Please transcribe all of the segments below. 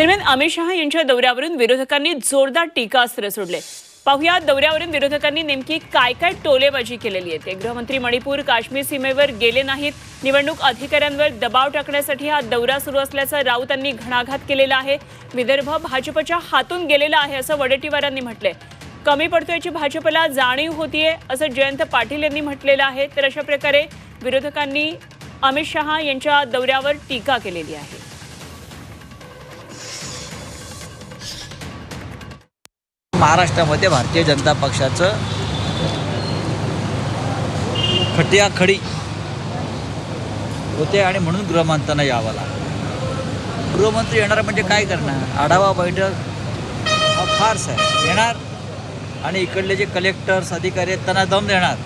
दरम्यान अमित शहा यांच्या दौऱ्यावरून विरोधकांनी जोरदार टीकास्त्र सोडले. पाहुया दौऱ्यावरून विरोधकांनी नेमकी काय काय टोलेबाजी केलेली आहे. ते गृहमंत्री मणिपूर काश्मीर सीमेवर गेले नाहीत. निवडणूक अधिकाऱ्यांवर दबाव टाकण्यासाठी हा दौरा सुरू असल्याचा राऊतांनी घणाघात केलेला आहे. विदर्भ भाजपच्या हातून गेलेला आहे असं वडेट्टीवारांनी म्हटलंय. कमी पडतोयची भाजपला जाणीव होतीये असं जयंत पाटील यांनी म्हटलेलं आहे. तर अशा प्रकारे विरोधकांनी अमित शहा यांच्या दौऱ्यावर टीका केलेली आहे. महाराष्ट्रामध्ये भारतीय जनता पक्षाचं खटियाखडी होते आणि म्हणून गृहमंत्र्यांना यावं लागलं. गृहमंत्री येणार म्हणजे काय करणार? आढावा बैठक हा फार्स आहे. येणार आणि इकडले जे कलेक्टर्स अधिकारी आहेत त्यांना दम देणार.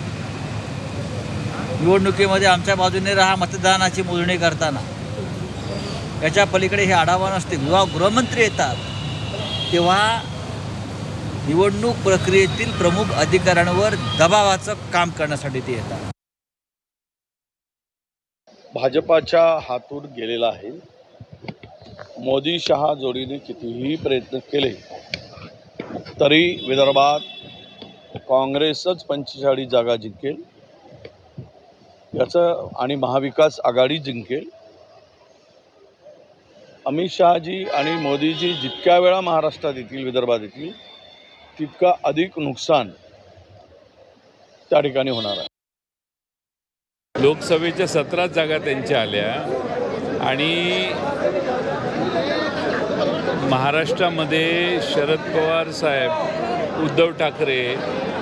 निवडणुकीमध्ये आमच्या बाजूने राहा मतदानाची मोजणी करताना. याच्या पलीकडे हे आढावा नसते जेव्हा गृहमंत्री येतात तेव्हा निवडणूक प्रक्रियेतील प्रमुख अधिकाऱ्यांवर दबावाचं काम करण्यासाठी ते येतात. भाजपाच्या हातून गेलेला आहे. मोदी शहा जोडीने कितीही प्रयत्न केले तरी विदर्भात काँग्रेसच पंचेचाळीस जागा जिंकेल. याचं आणि महाविकास आघाडी जिंकेल. अमित शहाजी आणि मोदीजी जितक्या वेळा महाराष्ट्रात येतील विदर्भात येतील तितका अधिक नुकसान त्या ठिकाणी होणार आहे. लोकसभेच्या सतराच जागा त्यांच्या आल्या आणि महाराष्ट्रामध्ये शरद पवार साहेब उद्धव ठाकरे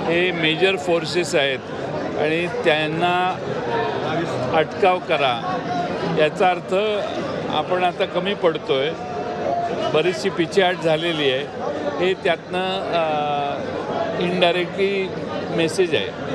हे मेजर फोर्सेस आहेत आणि त्यांना अटकाव करा. याचा अर्थ आपण आता कमी पडतोय. बरीचशी पिछेहाट झालेली आहे. हे त्यातनं इनडायरेक्टली मेसेज आहे.